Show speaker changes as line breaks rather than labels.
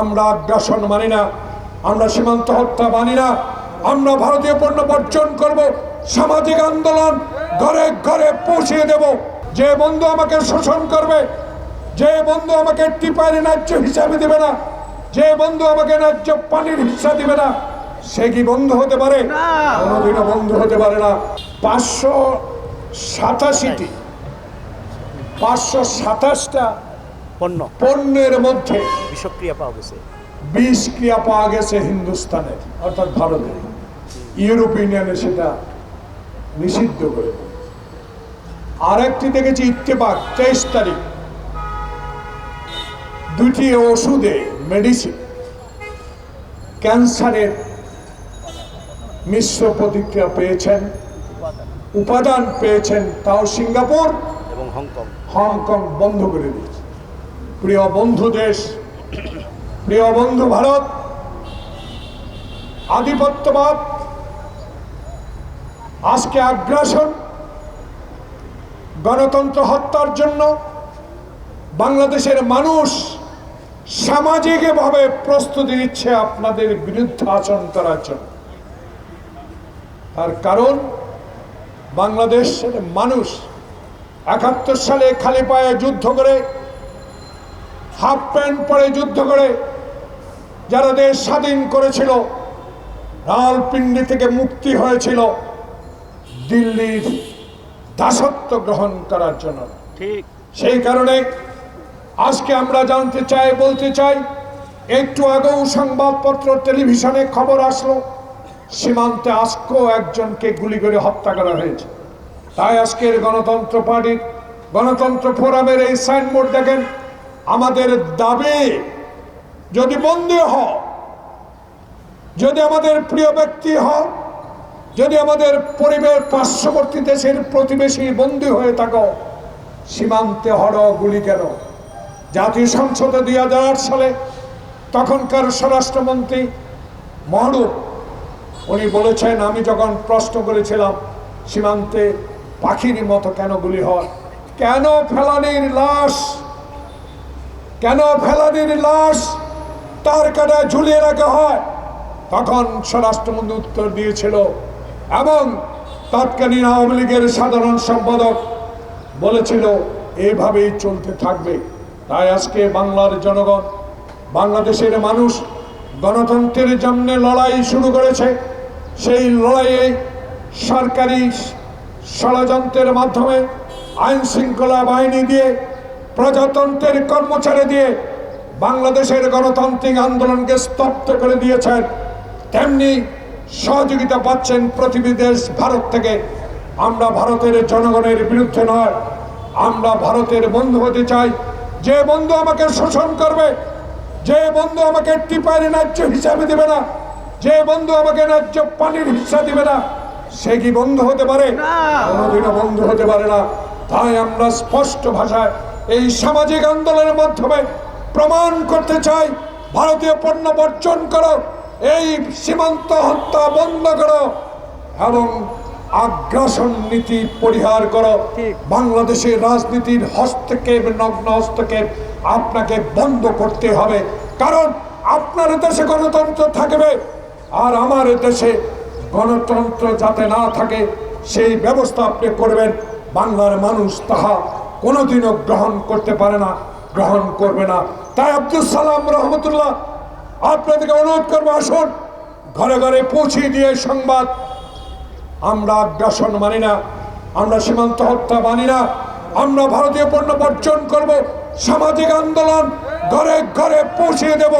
আমরা আগ্রাসন মানি না আমরা সীমান্ত হত্যা মানি না আমরা ভারতীয় পণ্য বর্জন করব সামাজিক আন্দোলন ঘরে ঘরে পৌঁছিয়ে দেব। যে বন্ধু আমাকে শোষণ করবে যে বন্ধু আমাকে টিপাইয়ের ন্যায্য হিসাবে দেবে না যে বন্ধু আমাকে ন্যায্য পানির হিসা দিবে না সে কি বন্ধু হতে পারে? কোনোদিনও বন্ধু হতে পারে না। পাঁচশো সাতাশিটি পাঁচশো সাতাশটা
পণ্য।
পণ্যের মধ্যে
বিষক্রিয়া পাওয়া গেছে।
বিষ ক্রিয়া পাওয়া গেছে হিন্দুস্তানের অর্থাৎ ভারতে ইউরোপ ইউনিয়নে সেটা নিষিদ্ধ করে আর একটি দেখেছি ইত্তেফাক তেইশ তারিখ। দুটি ওষুধে মেডিসিন ক্যান্সারের মিশ্র প্রতিক্রিয়া পেয়েছেন উপাদান পেয়েছেন তাও সিঙ্গাপুর
এবং হংকং।
হংকং বন্ধ করে দিয়েছে। প্রিয় বন্ধু দেশ, প্রিয় বন্ধু ভারত, আধিপত্যবাদ, আজকে আগ্রাসন, গণতন্ত্র হত্যার জন্য বাংলাদেশের মানুষ সামাজিকভাবে প্রস্তুতি নিচ্ছে আপনাদের বিরুদ্ধে আচরণ করার জন্য। তার কারণ, বাংলাদেশের মানুষ একাত্তর সালে খালি পায়ে যুদ্ধ করে হাফ প্যান্ট পরে যুদ্ধ করে যারা দেশ স্বাধীন করেছিল রালপিন্ডি থেকে মুক্তি হয়েছিল দিল্লির দাসত্ব গ্রহণ করার জন্য।
ঠিক।
সেই কারণে আজকে আমরা জানতে চাই বলতে চাই একটু আগেও সংবাদপত্র টেলিভিশনে খবর আসলো সীমান্তে আজকেও একজনকে গুলি করে হত্যা করা হয়েছে। তাই আজকের গণতন্ত্র পার্টির গণতন্ত্র ফোরামের এই সাইনবোর্ড দেখেন আমাদের দাবি, যদি বন্দী হ যদি আমাদের প্রিয় ব্যক্তি হ যদি আমাদের পরিবেশ পার্শ্ববর্তী দেশের প্রতিবেশী বন্দী হয়ে থাকো, সীমান্তে হর গুলি কেন? জাতীয় সংসদে দুই হাজার আট সালে তখনকার স্বরাষ্ট্রমন্ত্রী মহরূপ উনি বলেছেন, আমি যখন প্রশ্ন করেছিলাম, সীমান্তে পাখির মতো কেন গুলি হয়? কেন ফেলানির লাশ কেন ফেলানির লাশ তার কাটায় ঝুলিয়ে রাখা হয়? তখন স্বরাষ্ট্রমন্ত্রী উত্তর দিয়েছিল, এবং তৎকালীন আওয়ামী লীগের সাধারণ সম্পাদক বলেছিল, এভাবেই চলতে থাকবে। তাই আজকে বাংলার জনগণ, বাংলাদেশের মানুষ গণতন্ত্রের জন্য লড়াই শুরু করেছে। সেই লড়াইয়ে সরকারি ষড়যন্ত্রের মাধ্যমে আইন শৃঙ্খলা বাহিনী দিয়ে প্রজাতন্ত্রের কর্মচারী দিয়ে বাংলাদেশের গণতান্ত্রিক আন্দোলনকে স্তব্ধ করে দিয়েছেন তেমনি সহযোগিতা পাচ্ছেন প্রতিবেশী দেশ ভারত থেকে। আমরা ভারতের জনগণের বিরুদ্ধে নয় আমরা ভারতের বন্ধু হতে চাই। যে বন্ধু আমাকে শোষণ করবে যে বন্ধু আমাকে টিপাইয়ের ন্যায্য হিসাবে দেবে না যে বন্ধু আমাকে ন্যায্য পানির হিসা দিবে না সে কি বন্ধু হতে পারে? কোনোদিনও বন্ধু হতে পারে না। তাই আমরা স্পষ্ট ভাষায় এই সামাজিক আন্দোলনের মাধ্যমে প্রমাণ করতে চাই ভারতীয় পণ্য বর্জন করো এই সীমান্ত হত্যা বন্ধ করো এবং আগ্রাসন নীতি পরিহার করো। বাংলাদেশের রাজনীতির হস্তক্ষেপ নগ্ন হস্তক্ষেপ আপনাকে বন্ধ করতে হবে। কারণ আপনার দেশে গণতন্ত্র থাকবে আর আমার দেশে গণতন্ত্র যাতে না থাকে সেই ব্যবস্থা আপনি করবেন বাংলার মানুষ তাহা কোনোদিনও গ্রহণ করতে পারে না, গ্রহণ করবে না। তাই আব্দুল সালাম রহমতুল্লাহ, আপনাদেরকে অনুরোধ করব, আসুন, ঘরে ঘরে পৌঁছে দিয়ে সংবাদ। আমরা আগ্রাসন মানি না, আমরা সীমান্ত হত্যা মানি না, আমরা ভারতীয় পণ্য বর্জন করব, সামাজিক আন্দোলন ঘরে ঘরে পৌঁছে দেব।